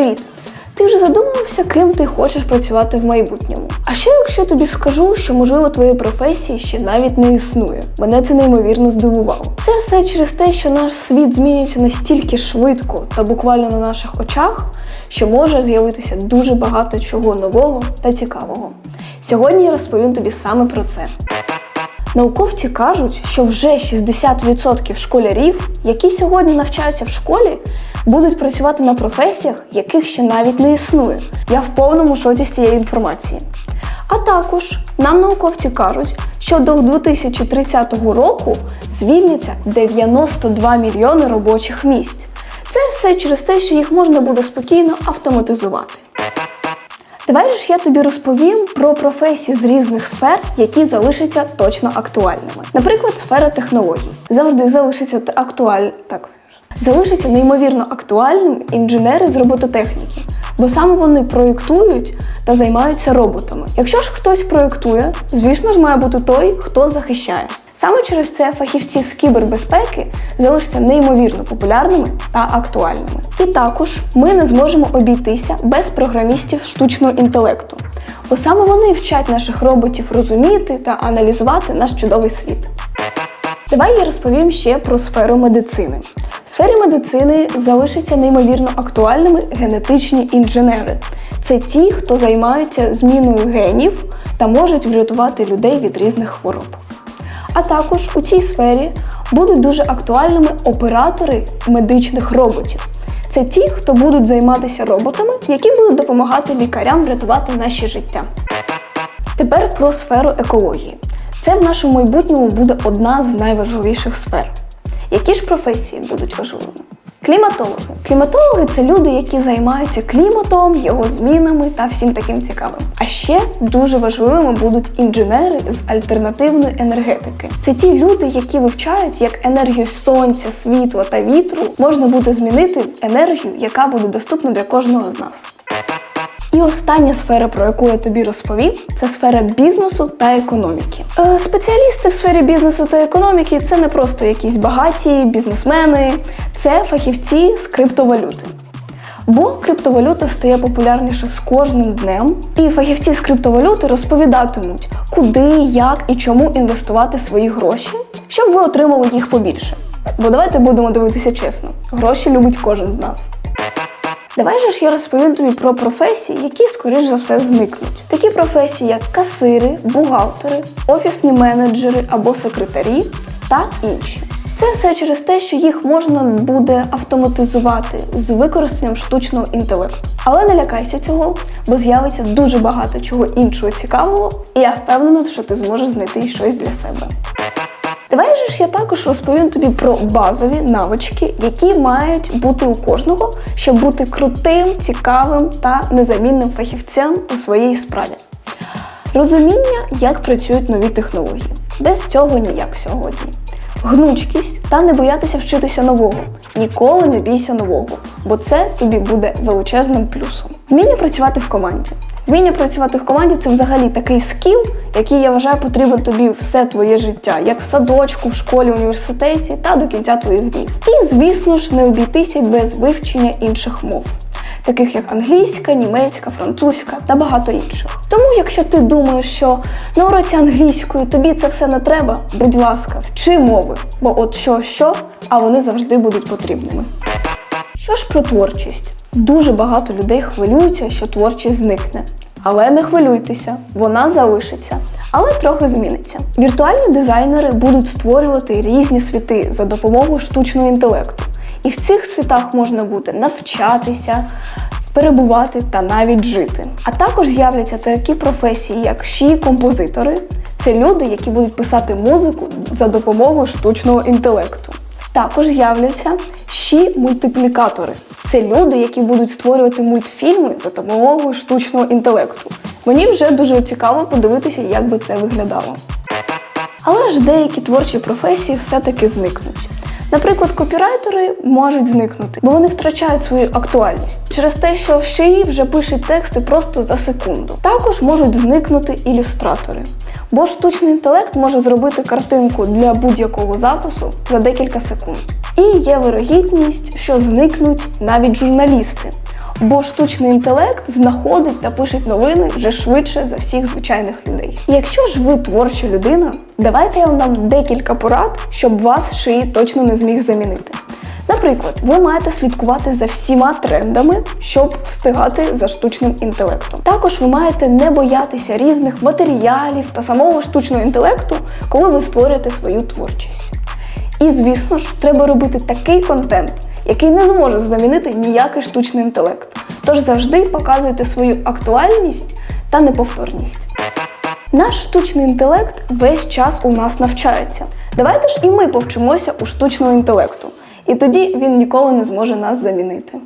Привіт! Ти вже задумувався, ким ти хочеш працювати в майбутньому? А що якщо тобі скажу, що можливо твоєї професії ще навіть не існує? Мене це неймовірно здивувало. Це все через те, що наш світ змінюється настільки швидко та буквально на наших очах, що може з'явитися дуже багато чого нового та цікавого. Сьогодні я розповім тобі саме про це. Науковці кажуть, що вже 60% школярів, які сьогодні навчаються в школі, будуть працювати на професіях, яких ще навіть не існує. Я в повному шоці з цієї інформації. А також нам науковці кажуть, що до 2030 року звільняться 92 мільйони робочих місць. Це все через те, що їх можна буде спокійно автоматизувати. Давай ж я тобі розповім про професії з різних сфер, які залишаться точно актуальними. Наприклад, сфера технологій завжди залишиться актуаль... так, залишиться неймовірно актуальним інженери з робототехніки, бо саме вони проєктують та займаються роботами. Якщо ж хтось проєктує, звісно ж має бути той, хто захищає. Саме через це фахівці з кібербезпеки залишаться неймовірно популярними та актуальними. І також ми не зможемо обійтися без програмістів штучного інтелекту, бо саме вони вчать наших роботів розуміти та аналізувати наш чудовий світ. Давай я розповім ще про сферу медицини. В сфері медицини залишаться неймовірно актуальними генетичні інженери. Це ті, хто займаються зміною генів та можуть врятувати людей від різних хвороб. А також у цій сфері будуть дуже актуальними оператори медичних роботів. Це ті, хто будуть займатися роботами, які будуть допомагати лікарям врятувати наші життя. Тепер про сферу екології. Це в нашому майбутньому буде одна з найважливіших сфер. Які ж професії будуть важливими? Кліматологи. Кліматологи це люди, які займаються кліматом, його змінами та всім таким цікавим. А ще дуже важливими будуть інженери з альтернативної енергетики. Це ті люди, які вивчають, як енергію сонця, світла та вітру можна буде змінити в енергію, яка буде доступна для кожного з нас. І остання сфера, про яку я тобі розповів, це сфера бізнесу та економіки. Е, спеціалісти в сфері бізнесу та економіки це не просто якісь багаті бізнесмени, це фахівці з криптовалюти. Бо криптовалюта стає популярніше з кожним днем, і фахівці з криптовалюти розповідатимуть, куди, як і чому інвестувати свої гроші, щоб ви отримали їх побільше. Бо давайте будемо дивитися чесно: гроші любить кожен з нас. Давай же ж я розповім тобі про професії, які, скоріш за все, зникнуть. Такі професії, як касири, бухгалтери, офісні менеджери або секретарі та інші. Це все через те, що їх можна буде автоматизувати з використанням штучного інтелекту. Але не лякайся цього, бо з'явиться дуже багато чого іншого цікавого, і я впевнена, що ти зможеш знайти щось для себе. Ж я також розповім тобі про базові навички, які мають бути у кожного, щоб бути крутим, цікавим та незамінним фахівцем у своїй справі. Розуміння, як працюють нові технології. Без цього ніяк сьогодні. Гнучкість та не боятися вчитися нового. Ніколи не бійся нового, бо це тобі буде величезним плюсом. Вміння працювати в команді. Вміння працювати в команді це взагалі такий скіл, який я вважаю потрібен тобі все твоє життя, як в садочку, в школі, університеті та до кінця твоїх днів. І, звісно ж, не обійтися без вивчення інших мов. Таких як англійська, німецька, французька та багато інших. Тому, якщо ти думаєш, що на уроці англійської тобі це все не треба, будь ласка, вчи мови, бо от що, що, а вони завжди будуть потрібними. Що ж про творчість? Дуже багато людей хвилюються, що творчість зникне. Але не хвилюйтеся, вона залишиться, але трохи зміниться. Віртуальні дизайнери будуть створювати різні світи за допомогою штучного інтелекту. І в цих світах можна буде навчатися, перебувати та навіть жити. А також з'являться такі професії, як ші-композитори. Це люди, які будуть писати музику за допомогою штучного інтелекту. Також з'являться щі мультиплікатори. Це люди, які будуть створювати мультфільми за допомогою штучного інтелекту. Мені вже дуже цікаво подивитися, як би це виглядало. Але ж деякі творчі професії все-таки зникнуть. Наприклад, копірайтери можуть зникнути, бо вони втрачають свою актуальність через те, що шиї вже пишуть тексти просто за секунду. Також можуть зникнути ілюстратори. Бо штучний інтелект може зробити картинку для будь-якого запису за декілька секунд. І є вирогідність, що зникнуть навіть журналісти. Бо штучний інтелект знаходить та пише новини вже швидше за всіх звичайних людей. Якщо ж ви творча людина, давайте я вам декілька порад, щоб вас шиї точно не зміг замінити. Наприклад, ви маєте слідкувати за всіма трендами, щоб встигати за штучним інтелектом. Також ви маєте не боятися різних матеріалів та самого штучного інтелекту, коли ви створюєте свою творчість. І, звісно ж, треба робити такий контент, який не зможе замінити ніякий штучний інтелект. Тож завжди показуйте свою актуальність та неповторність. Наш штучний інтелект весь час у нас навчається. Давайте ж і ми повчимося у штучного інтелекту. І тоді він ніколи не зможе нас замінити.